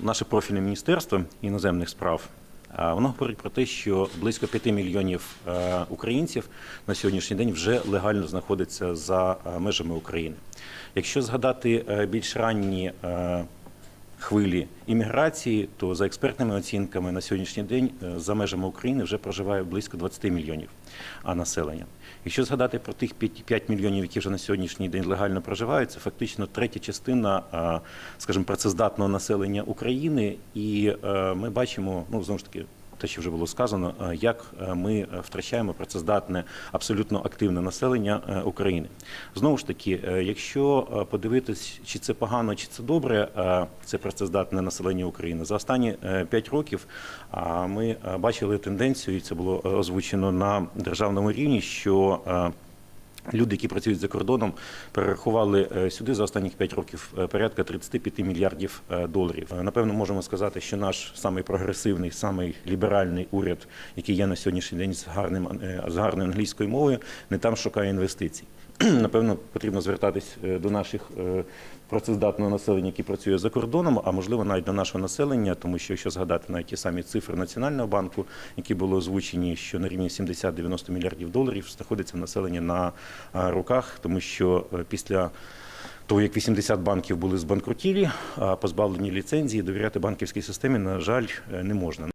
Наше профільне міністерство іноземних справ воно говорить про те, що близько 5 мільйонів е, українців на сьогоднішній день вже легально знаходяться за е, межами України. Якщо згадати е, більш ранні е, хвилі імміграції, то за експертними оцінками на сьогоднішній день е, за межами України вже проживає близько 20 мільйонів населення. Якщо згадати про тих 5 5 мільйонів, які вже на сьогоднішній день легально проживають, це фактично третя частина, скажімо, працездатного населення України, і е, ми бачимо, ну знову ж таки. Те, що вже було сказано, е, як е, ми е, втрачаємо працездатне, абсолютно активне населення України. Знову ж таки, якщо подивитись, чи це погано, чи це добре, це працездатне населення України за останні 5 років. Ми бачили тенденцію, і це було озвучено на державному рівні, що Люди, які працюють за кордоном, перерахували е, сюди за останніх 5 років е, порядка 35 мільярдів е, доларів. Напевно, можемо сказати, що наш самий прогресивний, самий ліберальний уряд, який є на сьогоднішній день з гарним з гарною англійською мовою, не там шукає інвестицій. Напевно, потрібно звертатись е, до наших е, працездатного населення, які працює за кордоном, а можливо навіть до нашого населення, тому що якщо згадати навіть ті самі цифри Національного банку, які були озвучені, що на рівні 70-90 мільярдів доларів знаходиться населення на руках, тому що е, після того, як 80 банків були збанкрутілі, позбавлені ліцензії, довіряти банківській системі, на жаль, не можна.